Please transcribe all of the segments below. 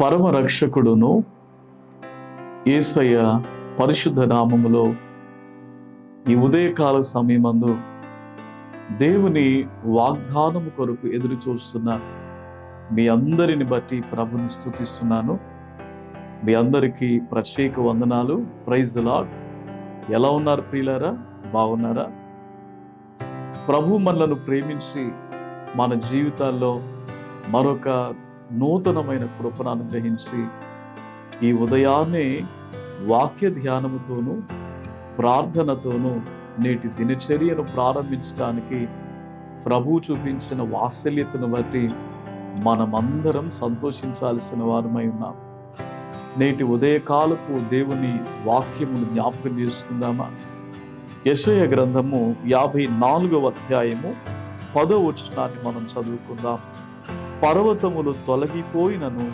పరమ రక్షకుడును ఏసయ్య పరిశుద్ధ నామములో ఈ ఉదయకాల సమయమందు దేవుని వాగ్దానము కొరకు ఎదురు చూస్తున్న మీ అందరిని బట్టి ప్రభుని స్థుతిస్తున్నాను. మీ అందరికీ ప్రత్యేక వందనాలు. ప్రైజ్ లాడ్ ఎలా ఉన్నారు ప్రియులారా? బాగున్నారా? ప్రభు మనలను ప్రేమించి మన జీవితాల్లో మరొక నూతనమైన కృపను అనుగ్రహించి ఈ ఉదయాన్నే వాక్య ధ్యానముతోనూ ప్రార్థనతోనూ నేటి దినచర్యను ప్రారంభించడానికి ప్రభు చూపించిన వాత్సల్యతను బట్టి మనమందరం సంతోషించాల్సిన వారమై ఉన్నాం. నేటి ఉదయకాలపు దేవుని వాక్యమును జ్ఞాపకం చేసుకుందామా? యశయ గ్రంథము యాభై నాలుగవ అధ్యాయము పదో వచనాన్ని మనం చదువుకుందాం. పర్వతములు తొలగిపోయినను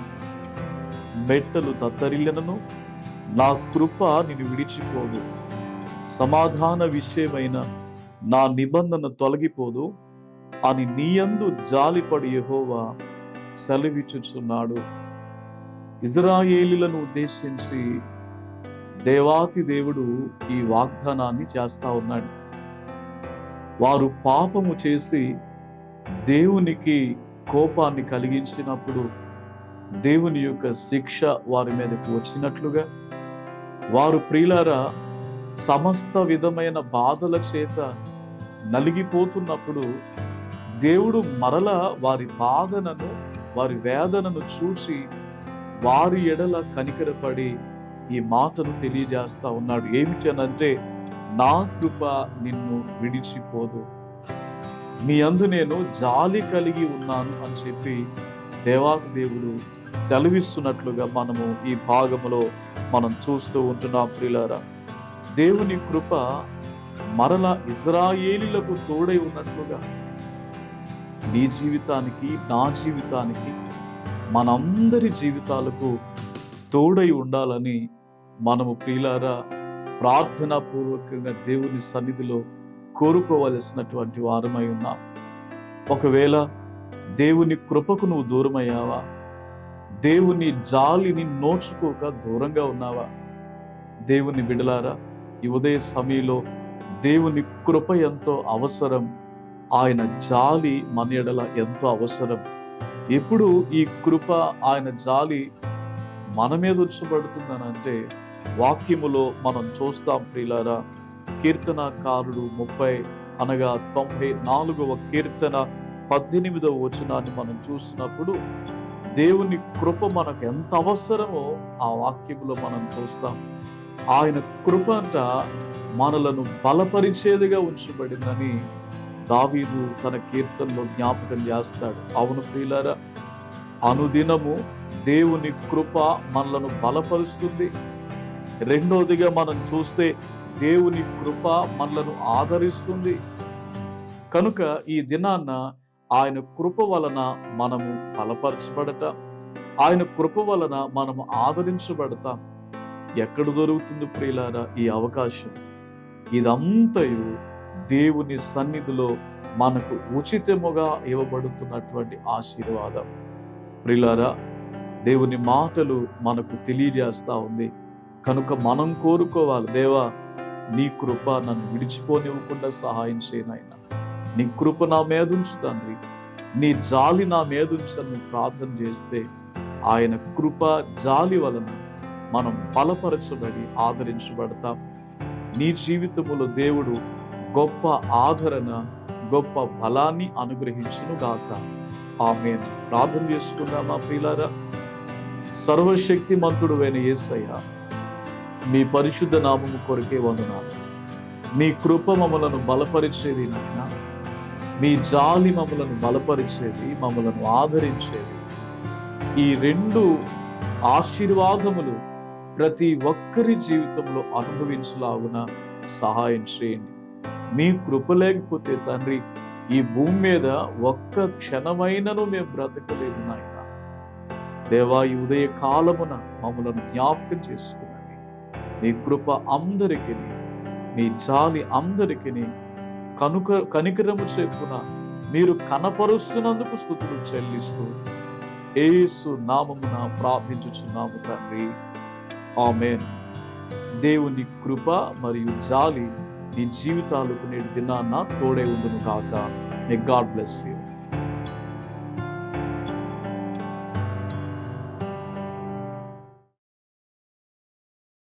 మెట్టలు తత్తరిల్లనను నా కృప నిన్ను విడిచిపోదు. సమాధాన విషయమైన నా నిబంధన తొలగిపోదు అని నీయందు జాలిపడి యహోవా సెలవిచ్చుచున్నాడు. ఇజ్రాయేలులను ఉద్దేశించి దేవాతి దేవుడు ఈ వాగ్దానాన్ని చేస్తా ఉన్నాడు. వారు పాపము చేసి దేవునికి కోపాన్ని కలిగించినప్పుడు దేవుని యొక్క శిక్ష వారి మీదకు వచ్చినట్లుగా వారు ప్రియులారా సమస్త విధమైన బాధల చేత నలిగిపోతున్నప్పుడు దేవుడు మరల వారి బాధనను వారి వేదనను చూసి వారి ఎడల కనికరపడి ఈ మాటను తెలియజేస్తా ఉన్నాడు. ఏమిటనంటే నా కృప నిన్ను విడిచిపోదు. మీ అందు నేను జాలి కలిగి ఉన్నాను అని చెప్పి దేవాకు దేవుడు సెలవిస్తున్నట్లుగా మనము ఈ భాగంలో మనం చూస్తూ ఉంటున్నాం ప్రిలారా దేవుని కృప మరల ఇజ్రాయేలీలకు తోడై ఉన్నట్లుగా నీ జీవితానికి నా జీవితానికి మనందరి జీవితాలకు తోడై ఉండాలని మనము ప్రియులారా ప్రార్థనాపూర్వకంగా దేవుని సన్నిధిలో కోరుకోవలసినటువంటి వారమై ఉన్నాం ఒకవేళ దేవుని కృపకు నువ్వు దూరమయ్యావా? దేవుని జాలిని నోచుకోక దూరంగా ఉన్నావా? దేవుని బిడలారా ఈ ఉదయ సమయంలో దేవుని కృప ఎంతో అవసరం. ఆయన జాలి మన ఎడల ఎంతో అవసరం. ఎప్పుడు ఈ కృప ఆయన జాలి మన మీద ఉంచబడుతుందని అంటే వాక్యములో మనం చూస్తాం ప్రియులారా కీర్తనకారుడు ముప్పై అనగా తొంభై నాలుగవ కీర్తన పద్దెనిమిదవ వచనాన్ని మనం చూసినప్పుడు దేవుని కృప మనకు ఎంత అవసరమో ఆ వాక్యములో మనం చూస్తాం. ఆయన కృప అంట మనలను బలపరిచేదిగా ఉంచబడిందని దావీదు తన కీర్తనలో జ్ఞాపకం చేస్తాడు. అవును ప్రియులారా అనుదినము దేవుని కృప మనలను బలపరుస్తుంది. రెండోదిగా మనం చూస్తే దేవుని కృప మనలను ఆదరిస్తుంది. కనుక ఈ దినాన్న ఆయన కృప వలన మనము బలపరచబడటం. ఆయన కృప వలన మనము ఆదరించబడతాం. ఎక్కడ దొరుకుతుంది ప్రియులారా ఈ అవకాశం? ఇదంతయు దేవుని సన్నిధిలో మనకు ఉచితముగా ఇవ్వబడుతున్నటువంటి ఆశీర్వాదం. ప్రియులారా దేవుని మాటలు మనకు తెలియజేస్తా ఉంది. కనుక మనం కోరుకోవాలి దేవా నీ కృప నన్ను విడిచిపోనివ్వకుండా సహాయం చేయనైనా నీ కృప నా మీద ఉంచు నీ జాలి నా మీద ఉంచని ప్రార్థన చేస్తే ఆయన కృప జాలి వలన మనం బలపరచబడి ఆదరించబడతాం. నీ జీవితములో దేవుడు గొప్ప ఆదరణ గొప్ప బలాన్ని అనుగ్రహించును గాక. ఆమె ప్రార్థన చేసుకుందామా ప్రియులారా? సర్వశక్తి మంతుడు అయిన యేసయ్య మీ పరిశుద్ధ నామము కొరకే వందనాలు. మీ కృప మమ్మలను బలపరిచేది నాయన. మీ జాలి మమ్మలను బలపరిచేది మమ్మలను ఆదరించేది. ఈ రెండు ఆశీర్వాదములు ప్రతి ఒక్కరి జీవితంలో అనుభవించలాగున సహాయం చేయండి. మీ కృప లేకపోతే తండ్రి ఈ భూమి మీద ఒక్క క్షణమైనను మేము బ్రతకలేదు నాయన. దేవా ఈ ఉదయ కాలమున మమ్మలను జ్ఞాపకం చేసుకున్నది నీ కృప అందరికీ నీ జాలి అందరికీ కనుక కనికరము చెప్పున మీరు కనపరుస్తున్నందుకు స్థుతులు చెల్లిస్తూ ఏసు నామమున ప్రార్థించుచున్నాము తండ్రి. ఆమెన్. దేవుని కృప మరియు జాలి నీ జీవితాలకు నేటి దినాన్న తోడే ఉండును కాక మే గాడ్ బ్లెస్ యూ